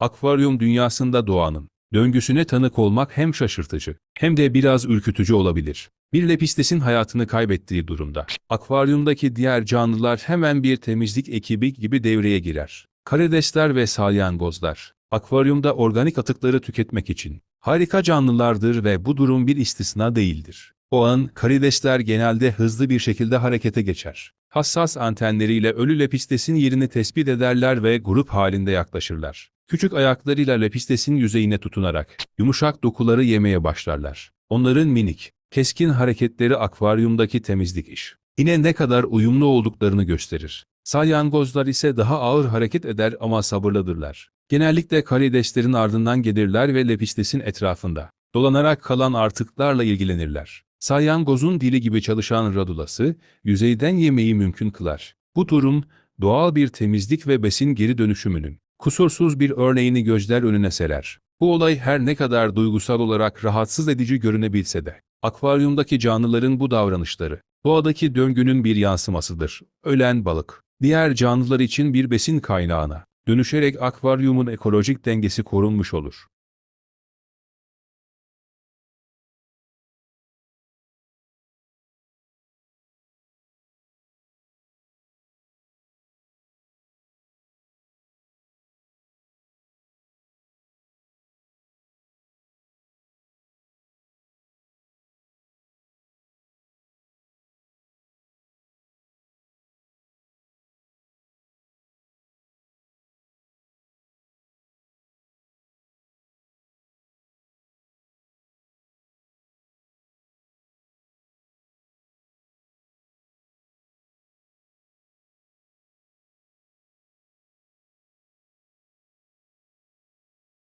Akvaryum dünyasında doğanın döngüsüne tanık olmak hem şaşırtıcı hem de biraz ürkütücü olabilir. Bir lepistesin hayatını kaybettiği durumda, akvaryumdaki diğer canlılar hemen bir temizlik ekibi gibi devreye girer. Karidesler ve salyangozlar, akvaryumda organik atıkları tüketmek için harika canlılardır ve bu durum bir istisna değildir. O an karidesler genelde hızlı bir şekilde harekete geçer. Hassas antenleriyle ölü lepistesin yerini tespit ederler ve grup halinde yaklaşırlar. Küçük ayaklarıyla lepistesin yüzeyine tutunarak yumuşak dokuları yemeye başlarlar. Onların minik, keskin hareketleri akvaryumdaki temizlik iş. Yine ne kadar uyumlu olduklarını gösterir. Salyangozlar ise daha ağır hareket eder ama sabırlıdırlar. Genellikle karideslerin ardından gelirler ve lepistesin etrafında dolanarak kalan artıklarla ilgilenirler. Salyangozun dili gibi çalışan radulası, yüzeyden yemeği mümkün kılar. Bu durum, doğal bir temizlik ve besin geri dönüşümünün kusursuz bir örneğini gözler önüne serer. Bu olay her ne kadar duygusal olarak rahatsız edici görünebilse de, akvaryumdaki canlıların bu davranışları, doğadaki döngünün bir yansımasıdır. Ölen balık, diğer canlılar için bir besin kaynağına dönüşerek akvaryumun ekolojik dengesi korunmuş olur.